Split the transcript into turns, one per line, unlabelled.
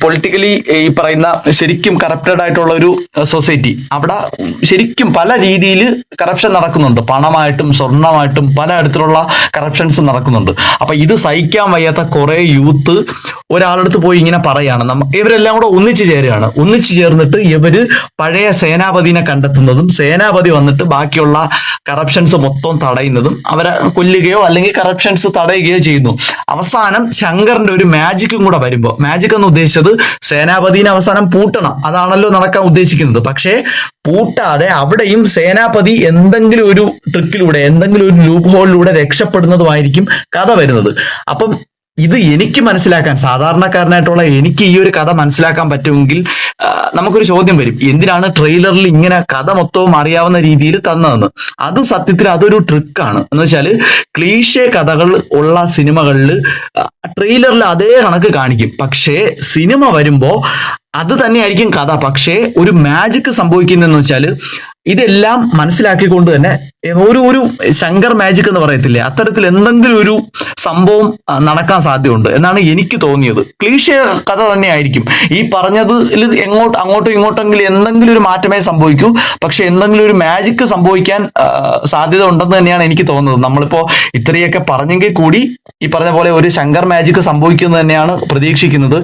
Politically ഈ പറയുന്ന ശരിക്കും കറപ്റ്റഡ് ആയിട്ടുള്ള ഒരു സൊസൈറ്റി അവിടെ ശരിക്കും പല രീതിയിൽ കറപ്ഷൻ നടക്കുന്നുണ്ട്. പണമായിട്ടും സ്വർണമായിട്ടും പല തരത്തിലുള്ള കറപ്ഷൻസ് നടക്കുന്നുണ്ട്. അപ്പൊ ഇത് സഹിക്കാൻ വയ്യാത്ത കുറെ യൂത്ത് ഒരാളടുത്ത് പോയി ഇങ്ങനെ പറയാണ്. നമ്മ ഇവരെല്ലാം കൂടെ ഒന്നിച്ചു ചേരുകയാണ്. ഒന്നിച്ചു ചേർന്നിട്ട് ഇവർ പഴയ സേനാപതിനെ കണ്ടെത്തുന്നതും സേനാപതി വന്നിട്ട് ബാക്കിയുള്ള കറപ്ഷൻസ് മൊത്തം തടയുന്നതും അവരെ കൊല്ലുകയോ അല്ലെങ്കിൽ കറപ്ഷൻസ് തടയുകയോ ചെയ്യുന്നു. അവസാനം ശങ്കറിന്റെ ഒരു മാജിക്കും കൂടെ വരുമ്പോ മാജിക് എന്ന് ഉദ്ദേശിച്ചത് സേനാപതിനെ അവസാനം പൂട്ടണം. അതാണല്ലോ നടക്കാൻ ഉദ്ദേശിക്കുന്നത്. പക്ഷേ പൂട്ടാതെ അവിടെയും സേനാപതി എന്തെങ്കിലും ഒരു ട്രിക്കിലൂടെ എന്തെങ്കിലും ഒരു ലൂപ്പ് ഹോളിലൂടെ രക്ഷപ്പെടുന്നതുമായിരിക്കും കഥ വരുന്നത്. അപ്പം ഇത് എനിക്ക് മനസ്സിലാക്കാൻ സാധാരണക്കാരനായിട്ടുള്ള എനിക്ക് ഈ ഒരു കഥ മനസ്സിലാക്കാൻ പറ്റുമെങ്കിൽ നമുക്കൊരു ചോദ്യം വരും. എന്തിനാണ് ട്രെയിലറിൽ ഇങ്ങനെ കഥ മൊത്തവും അറിയാവുന്ന രീതിയിൽ തന്നതെന്ന്? അത് സത്യത്തിൽ അതൊരു ട്രിക്കാണ്. എന്ന് വെച്ചാൽ ക്ലീഷേ കഥകൾ ഉള്ള സിനിമകളിൽ ട്രെയിലറിൽ അതേ കണക്ക് കാണിക്കും. പക്ഷേ സിനിമ വരുമ്പോ അത് തന്നെയായിരിക്കും കഥ. പക്ഷേ ഒരു മാജിക് സംഭവിക്കുന്നതെന്ന് വെച്ചാൽ ഇതെല്ലാം മനസ്സിലാക്കിക്കൊണ്ട് തന്നെ ഒരു ഒരു ശങ്കർ മാജിക് എന്ന് പറയത്തില്ലേ? അത്തരത്തിൽ എന്തെങ്കിലും ഒരു സംഭവം നടക്കാൻ സാധ്യതയുണ്ട് എന്നാണ് എനിക്ക് തോന്നിയത്. ക്ലീഷ കഥ തന്നെ ആയിരിക്കും ഈ പറഞ്ഞത് എങ്ങോട്ട് അങ്ങോട്ടും ഇങ്ങോട്ടെങ്കിലും എന്തെങ്കിലും ഒരു മാറ്റമേ സംഭവിക്കൂ. പക്ഷെ എന്തെങ്കിലും ഒരു മാജിക് സംഭവിക്കാൻ സാധ്യത ഉണ്ടെന്ന് തന്നെയാണ് എനിക്ക് തോന്നുന്നത്. നമ്മളിപ്പോ ഇത്രയൊക്കെ പറഞ്ഞെങ്കിൽ കൂടി ഈ പറഞ്ഞ പോലെ ഒരു ശങ്കർ മാജിക് സംഭവിക്കുന്നത് തന്നെയാണ് പ്രതീക്ഷിക്കുന്നത്.